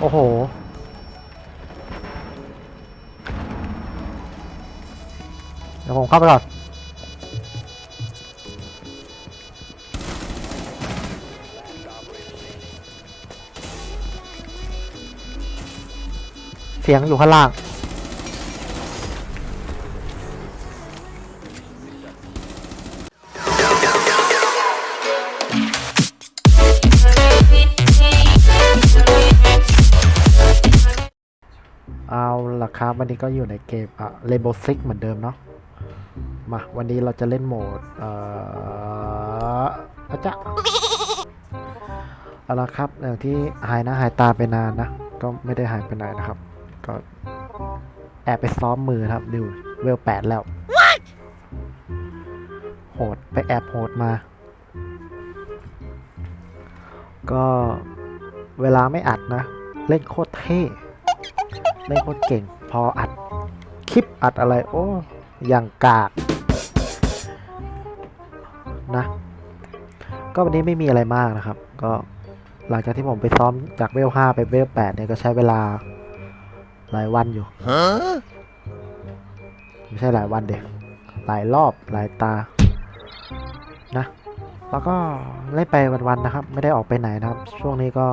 โอ้โห เดี๋ยวผมเข้าไปก่อนเสียงอยู่ข้างล่าง วันนี้ก็อยู่ในเกมอะ Rainbow Six เหมือนเดิมเนาะมาวันนี้เราจะเล่นโหมดเอ่ออาจะเอาละครับอย่างที่หายหน้าหายตาไปนานนะ ก็ไม่ได้หายไปไหนนะครับ ก็แอบไปซ้อมมือครับดิวเวลแปดแล้ว โหดไปแอบโหดมา ก็เวลาไม่อัดนะ เล่นโคตรเท่ เล่นโคตรเก่ง พออัดคลิปอัดอะไร โอ้อย่างกากนะก็วันนี้ไม่มีอะไรมากนะครับ ก็หลังจากที่ผมไปซ้อมจากเวล5ไปเวล8เนี่ยก็ใช้เวลาหลายวันอยู่ไม่ใช่หลายวันเด็กหลายรอบหลายตานะ แล้วก็เล่นไปวันๆนะครับ ไม่ได้ออกไปไหนนะครับ ช่วงนี้ก็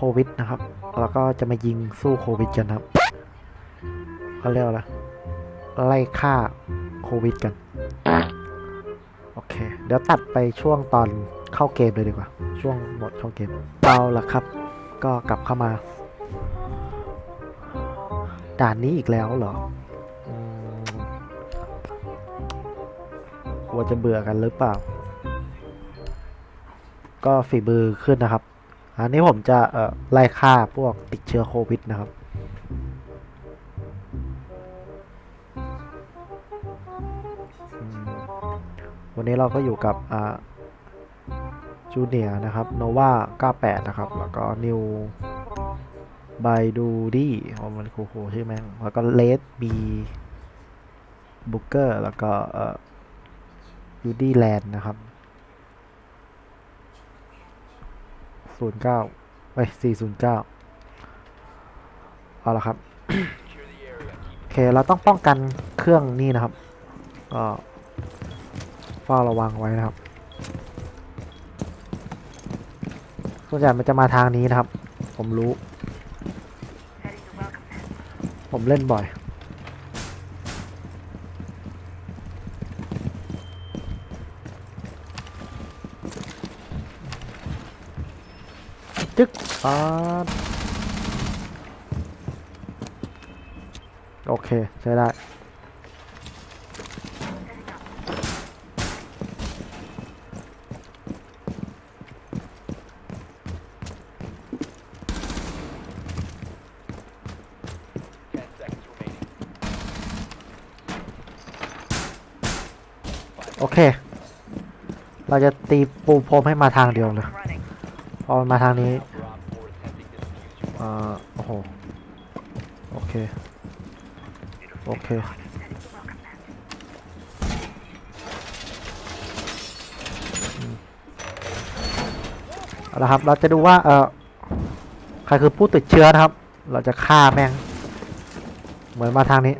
โควิดนะครับ แล้วก็จะมายิงสู้โควิดกันครับเขาเรียกว่าอะไรไล่ฆ่าโควิดกัน โอเค เดี๋ยวตัดไปช่วงตอนเข้าเกมเลยดีกว่า ช่วงหมดเข้าเกมเอาละครับ ก็กลับเข้ามา ด่านนี้อีกแล้วเหรอกลัวจะเบื่อกันหรือเปล่า ก็ฝีมือขึ้นนะครับ อันนี้ผมจะเอ่อไล่ฆ่าพวกติดเชื้อโควิดนะครับวันนี้เราก็อยู่กับอ่าจูเนียนะครับโนวา98 นะครับ แล้วก็นิวไบดูดี้อ๋อมันโคโคใช่ไหมงแล้วก็เลดบีบุกเกอร์แล้วก็เอ่อยูดี้แลนด์นะครับ ศูนย์เก้าไปสี่ศูนย์เก้าเอาละครับโอเคเราต้องป้องกันเครื่องนี่นะครับก็เฝ้าระวังไว้นะครับ ส่วนใหญ่มันจะมาทางนี้นะครับ ผมรู้ ผมเล่นบ่อย จึ๊กป๊าดโอเคใช้ได้โอเค เราจะตีปูพรมให้มาทางเดียวเลย พอมันมาทางนี้เอ่อโอ้โห โอเค โอเค เอาละครับ เราจะดูว่า เอ่อ ใครคือผู้ติดเชื้อนะครับ เราจะฆ่าแม่ง เหมือนมาทางนี้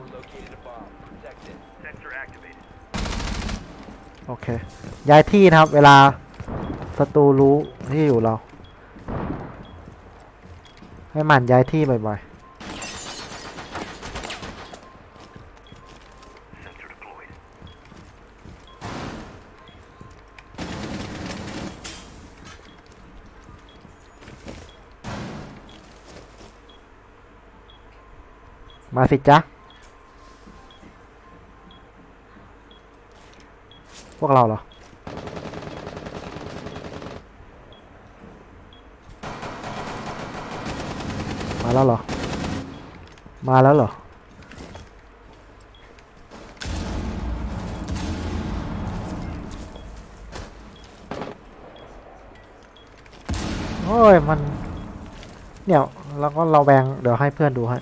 โอเค ย้ายที่นะครับ เวลาศัตรูรู้ที่อยู่เรา ให้หมันย้ายที่บ่อยๆ มาสิจ๊ะ พวกเราเหรอ มาแล้วเหรอ มาแล้วเหรอ โอ้ย มัน เนี่ยแล้วก็เราแบงเดี๋ยวให้เพื่อนดูให้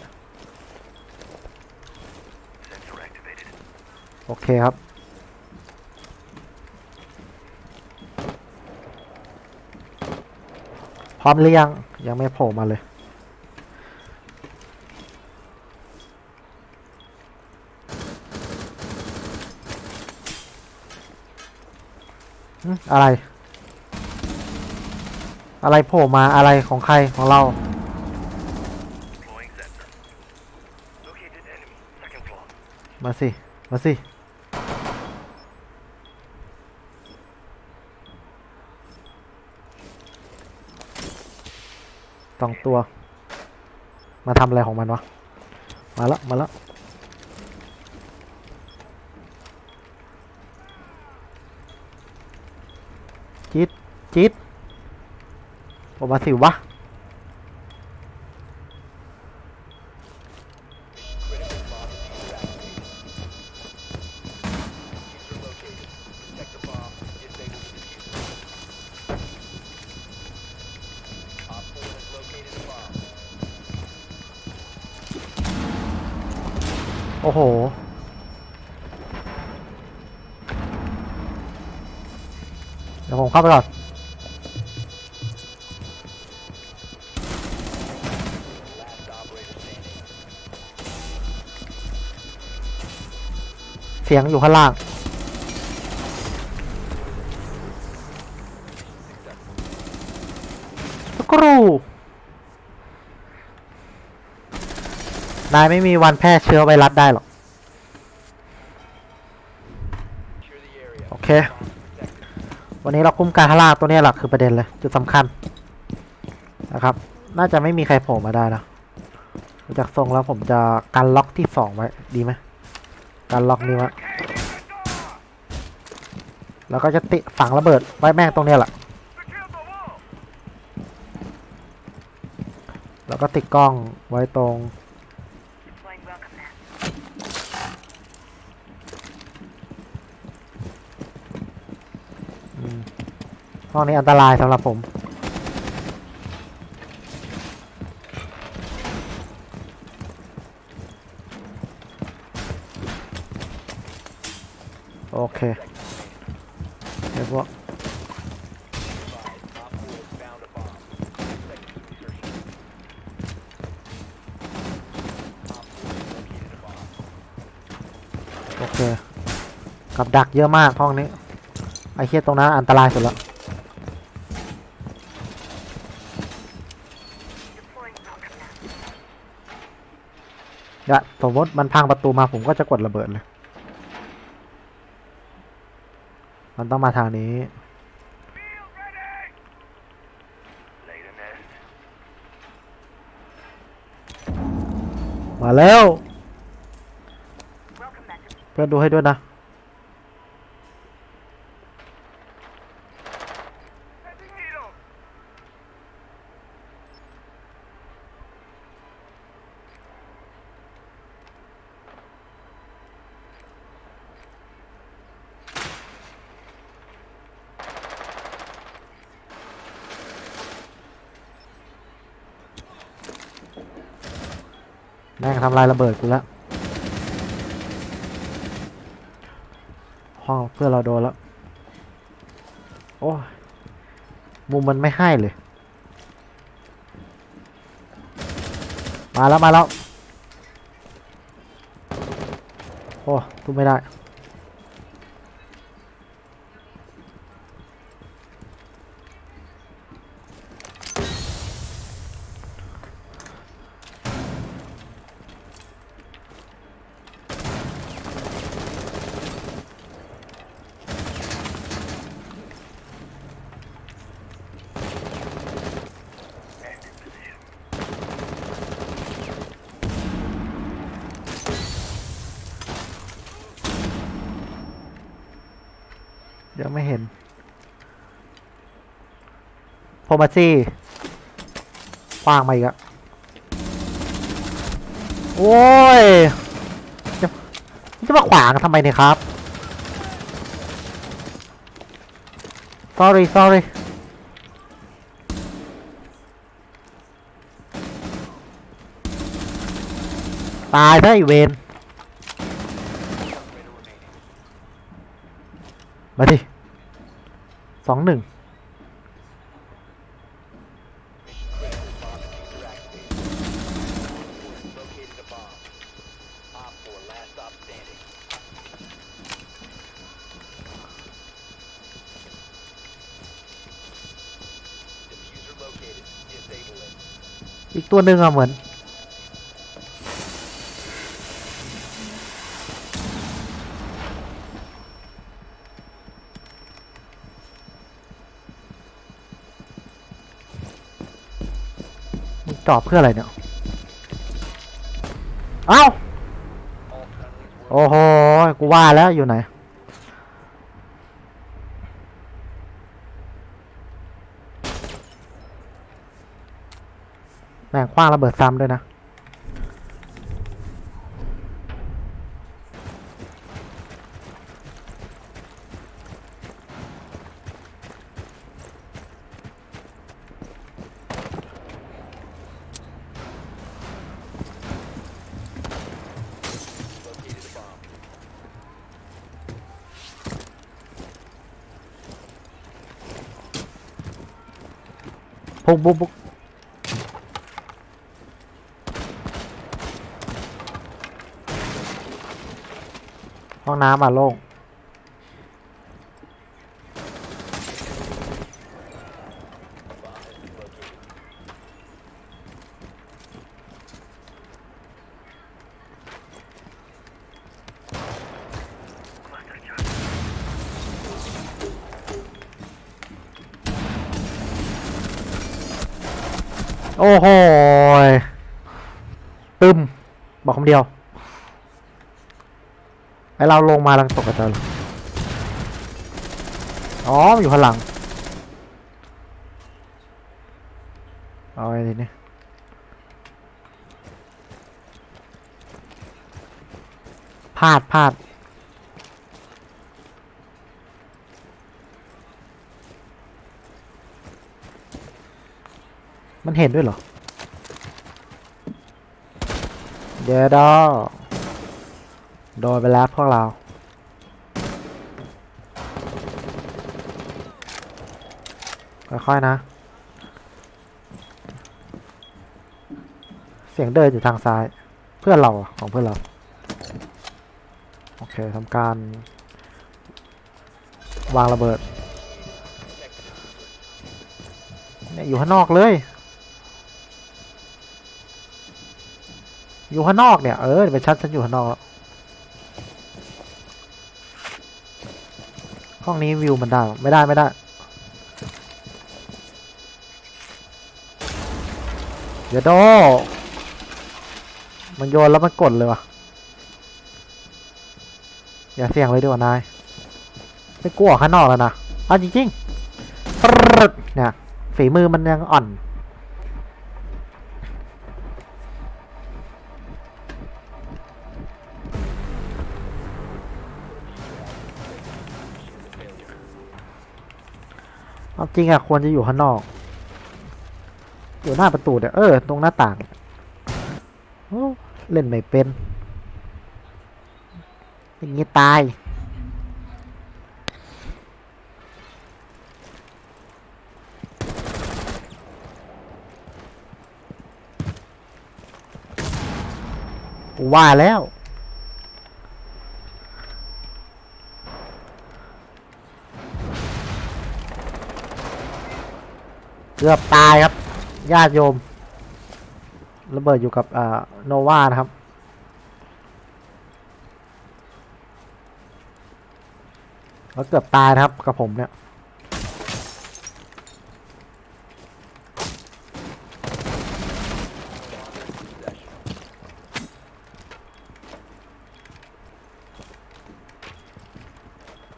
โอเคครับพร้อมหรือยัง ยังไม่โผล่มาเลย อะไร อะไรโผล่มาอะไรของใครของเรา มาสิ มาสิสองตัว มาทำอะไรของมันวะ มาละ มาละจิต จิ๊ดออกมาสิวะ โอ้โห เดี๋ยวผมเข้าไปก่อน เสียงอยู่ข้างล่างสกรู นายไม่มีวันแพร่เชื้อไวรัสได้หรอก โอเค วันนี้เราคุ้มการข้างล่างตัวนี้หลักคือประเด็นเลย จุดสำคัญ นะครับ น่าจะไม่มีใครโผล่มาได้นะจากทรงแล้วผมจะกันล็อกที่สองไว้ ดีไหม กันล็อกนี้ว้แล้วก็จะติฝังระเบิดไว้แม่งตรงเนี้ยแหละแล้วก็ติดกล้องไว้ตรง ห้องนี้อันตรายสำหรับผม เคเดี๋ยวพวกโอเค กับดักเยอะมากห้องนี้ ไอ้เคียตรงนั้นอันตรายสุดแล้วเดี๋ยวสมมติมันพังประตูมาผมก็จะกดระเบิดเลย มันต้องมาทางนี้ มาแล้ว เพื่อนดูให้ด้วยนะ ลายระเบิดกูแล้วห้องเพื่อเราโดนแล้ว โอ้มุมมันไม่ให้เลย มาแล้วมาแล้ว โอ้ทุบไม่ได้ ยวไม่เห็นโพมาซี่ฟางมาอีกอะโอ้ยจะจะมาขวางทำไมเนี่ยครับ sorry sorry ตายซะไอเวน มาดิสองหนึ่งอีกตัวหนึ่งอะเหมือน จอบเพื่ออะไรเนี่ย เอ้า โอ้โห กูว่าแล้วอยู่ไหน แม่งคว้างระเบิดซ้ำด้วยนะ พุกบุกบุกห้องน้ำอะโล่ง Bomb has been located. Cluster charge. โอ้โหยตึม บอก คำเดียวไอเราลงมาลังตกกระจายเลยอ๋ออยู่ข้างหลัง เอาไอ้นี่นี่พลาดพลาดมันเห็นด้วยเหรอ เดี๋ยดอโดนไปแล้วพวกเรา ค่อยๆนะ เสียงเดินอยู่ทางซ้าย เพื่อนเราของเพื่อนเรา โอเคทำการ วางระเบิดเนี่ยอยู่ข้างนอกเลย อยู่ข้างนอกเนี่ย เออไปชัดฉันอยู่ข้างนอกแล้วห้องนี้วิวมันได้ ไม่ได้ไม่ได้ เดี๋ยวโดมันโยนแล้วมันกดเลยวะอย่าเสี่ยงเลยดีกว่านาย ไม่กลัวข้างนอกแล้วนะเอาจริงๆเนี่ยฝีมือมันยังอ่อน เอาจริงอะควรจะอยู่ข้างนอก อยู่หน้าประตูเนี่ยเออ ตรงหน้าต่างเล่นไม่เป็นอย่างงี้ตายว่าแล้ว เกือบตายครับ ญาติโยม ระเบิดอยู่กับอ่าโนวานะครับ แล้วเกือบตายนะครับกับผมเนี่ย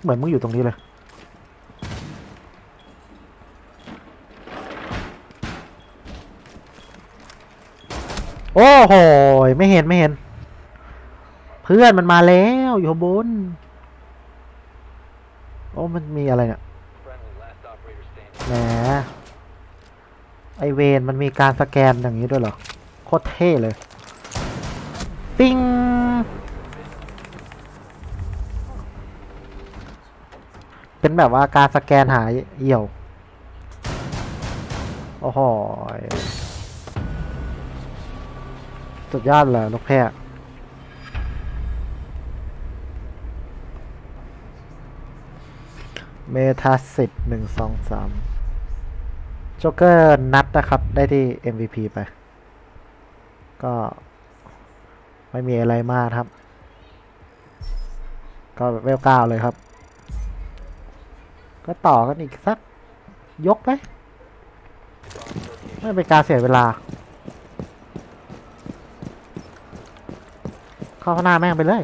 เหมือนมึงอยู่ตรงนี้เลย โอ้โหไม่เห็นไม่เห็น เพื่อนมันมาแล้วอยู่บน โอ้มันมีอะไรเนี่ยแหมไอเวนมันมีการสแกนอย่างนี้ด้วยเหรอ โคตรเท่เลย ปิ้งเป็นแบบว่าการสแกนหาเหี่ยว โอ้โห สุดยอดเลยนกแพะเมทาสิบหนึ่งสองสามโจ๊กเกอร์นัดนะครับ ได้ที่ MVP ไป ก็ไม่มีอะไรมากครับ ก็เวลเก้าเลยครับ ก็ต่อกันอีกสักยกไหมไม่เป็นการเสียเวลา เข้าหน้าแม่งไปเลย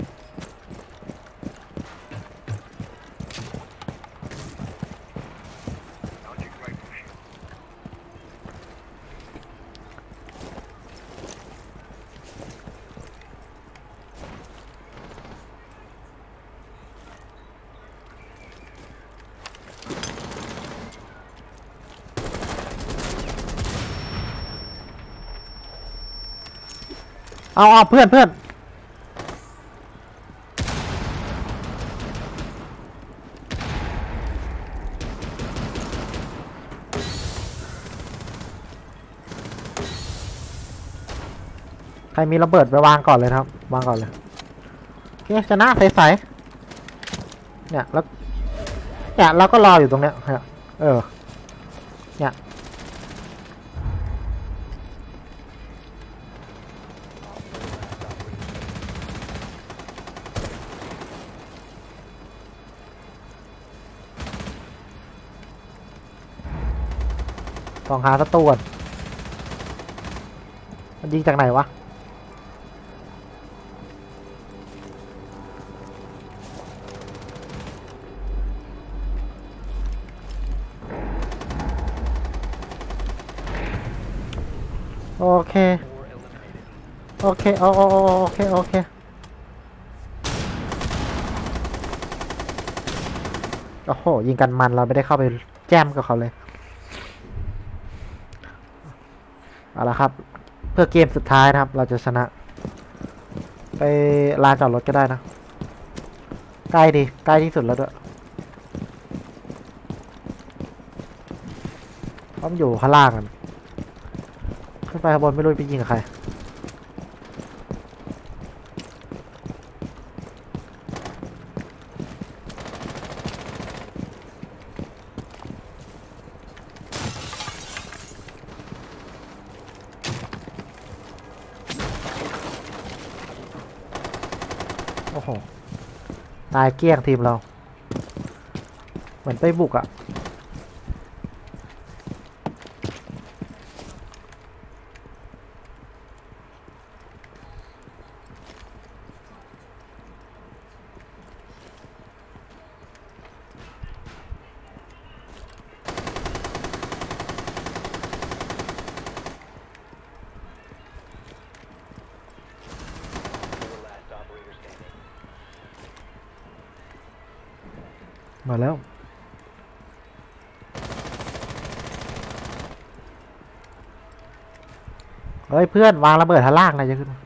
เอาเอาเพื่อนเพื่อน ใครมีระเบิดไปวางก่อนเลยครับ วางก่อนเลยโอเคชนะใสๆเนี่ยแล้วเนี่ยเราก็รออยู่ตรงเนี้ยฮะเออ เนี่ยต้องหาศัตรูก่อนมันยิงจากไหนวะ โอเค โอเคโอโอโอโอเค โอเค โอ้โห ยิงกันมันเราไม่ได้เข้าไปแจมกับเขาเลย เอาละครับ เพื่อเกมสุดท้ายนะครับ เราจะชนะ ไปลานจอดรถก็ได้นะ ใกล้ดี ใกล้ที่สุดแล้วด้วยเพราะมันอยู่ข้างล่างกัน ขึ้นไปข้างบนไม่รู้ไปยิงกับใครโอ้โห ตายเกลี้ยงทีมเรา เหมือนไปบุกอะ่ะ มาแล้ว เฮ้ย เพื่อน วางระเบิดทางล่างนะจะขึ้นมา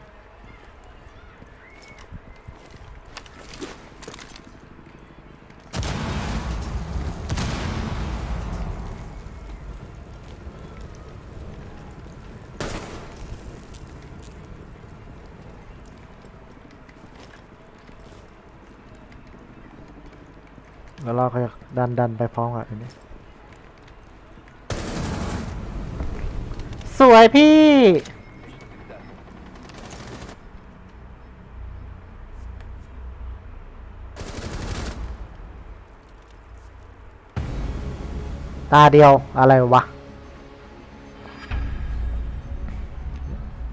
แล้วเราก็จะดันดันไปพร้อมกับอันนี้ สวยพี่ ตาเดียวอะไรวะ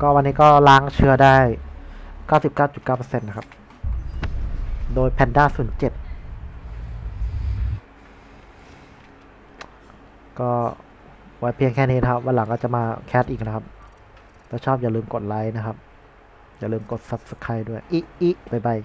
ก็วันนี้ก็ล้างเชื้อได้ 99.9%นะครับ โดย Panda 07 ก็ไว้เพียงแค่นี้นะครับ วันหลังก็จะมาแคสอีกนะครับ ถ้าชอบอย่าลืมกดไลค์นะครับ อย่าลืมกด Subscribe ด้วย อิอิบ๊ายบาย